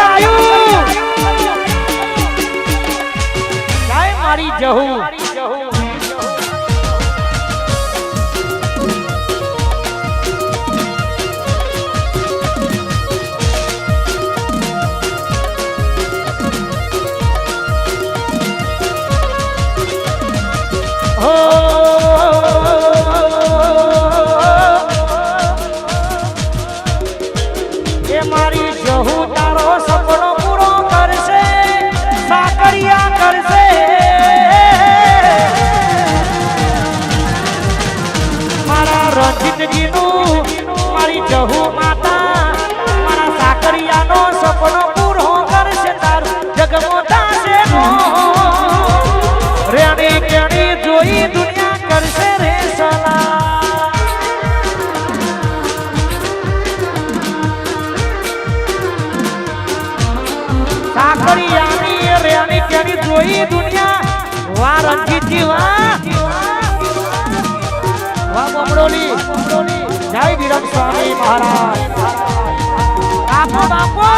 આવ્યું જય મારી જહુ. મારી જહુ તારો રંજીતજીનું મારી જહુ માતા, મારા સાકરિયાનો સપનો પૂરો કરશે તારું જગમોતા જોઈ દુનિયા કરશે સાકરિયાની રેણી કેણી જોઈ દુનિયા વાહ રંજીતજી વાહ બમડોલી જય વિરમ સ્વામી મહારાજ. બાપો બાપો!